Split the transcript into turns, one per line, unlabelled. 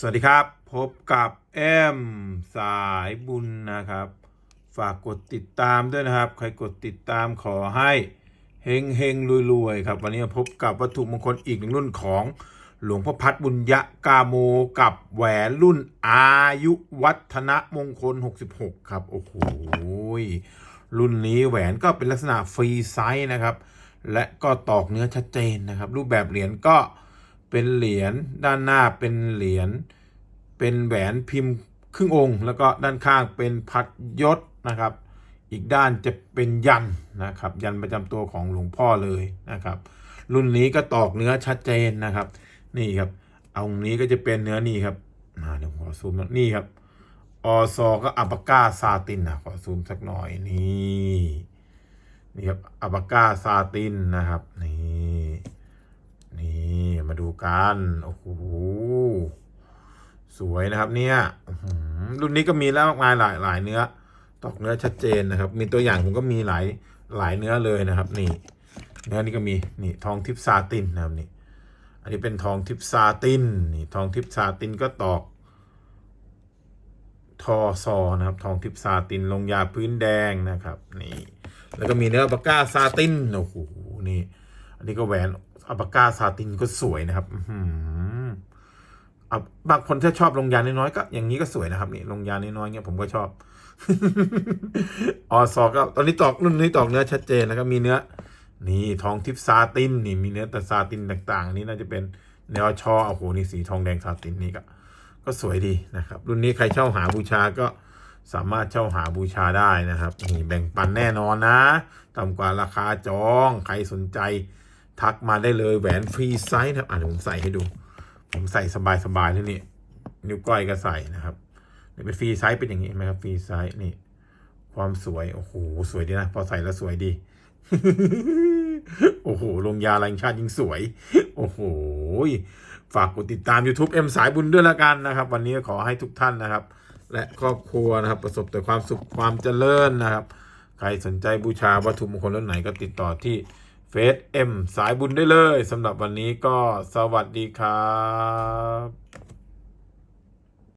สวัสดีครับ พบกับแอมสายบุญนะครับ ฝากกดติดตามด้วยนะครับ ใครกดติดตามขอให้เฮงเฮงรวยๆครับ วันนี้พบกับวัตถุมงคลอีกหนึ่งรุ่นของหลวงพ่อพัดบุญยะกาโมกับแหวนรุ่นอายุวัฒนะมงคล 66 ครับ โอ้โหรุ่นนี้แหวนก็เป็นลักษณะฟรีไซส์นะครับ และก็ตอกเนื้อชัดเจนนะครับ รูปแบบเหรียญก็ เป็นเหรียญด้านหน้าเป็นเหรียญเป็นแหวนพิมพ์ครึ่งองค์ แล้วก็ด้านข้างเป็นพัดยศนะครับ อีกด้านจะเป็นยันนะครับ ยันประจำตัวของหลวงพ่อเลยนะครับ รุ่นนี้ก็ตอกเนื้อชัดเจนนะครับ นี่ครับเอางนี้ก็จะเป็นเนื้อนี่ครับมาเดี๋ยวขอซูมนี่ครับอซอก็อัปปาก้าซาตินนะขอซูมสักหน่อยนี่นี่ครับอัปปาก้าซาตินนะครับนี่ ดูกัน โอ้โห สวยนะครับเนี่ยรุ่นนี้ก็มีแล้วมากมายหลายหลายเนื้อ ตอกเนื้อชัดเจนนะครับ มีตัวอย่างผมก็มีหลายหลายเนื้อเลยนะครับ นี่ เนื้อนี่ก็มี นี่ทองทิพซาตินนะครับนี่ อันนี้เป็นทองทิพซาติน นี่ทองทิพซาตินก็ตอก ทอซอนะครับ ทองทิพซาตินลงยาพื้นแดงนะครับ นี่ แล้วก็มีเนื้ออัปาก้าซาติน โอ้โห นี่ อันนี้ก็แหวน อัปปากาซาตินก็สวยนะครับอือหือบางคนถ้าชอบลงยาน้อยๆก็อย่างนี้ก็สวยนะครับ นี่ลงยาน้อยๆเนี่ยผมก็ชอบออซอก็ตอนนี้ตอกรุ่นนี้ตอกเนื้อชัดเจนแล้วก็มีเนื้อ นี่ทองทิพซาตินนี่มีเนื้อแต่ซาตินต่างๆอันนี้น่าจะเป็นแนวชอโอ้โหนี่สีทองแดงซาตินนี่ก็ ก็สวยดีนะครับ รุ่นนี้ใครเช่าหาบูชาก็สามารถเช่าหาบูชาได้นะครับ นี่แบ่งปันแน่นอนนะต่ำกว่าราคาจองใครสนใจ ทักมาได้เลยแหวนฟรีไซส์นะครับอะเดี๋ยวผมใส่ให้ดู ผมใส่สบายๆเลยนี่นิ้วก้อยก็ใส่นะครับนี่เป็นฟรีไซส์เป็นอย่างนี้ไหมครับฟรีไซส์นี่ ความสวยโอ้โหสวยดีนะ พอใส่แล้วสวยดี โอ้โหลงยาแรงชาติยิ่งสวย โอ้โหฝากกดติดตาม YouTube เอ็มสายบุญด้วยละกันนะครับ วันนี้ขอให้ทุกท่านนะครับ และครอบครัวนะครับ ประสบแต่ความสุขความเจริญนะครับ ใครสนใจบูชาวัตถุมงคลรุ่นไหนก็ติดต่อที่ เฟซเอ็มสายบุญได้เลยสำหรับวันนี้ก็สวัสดีครับ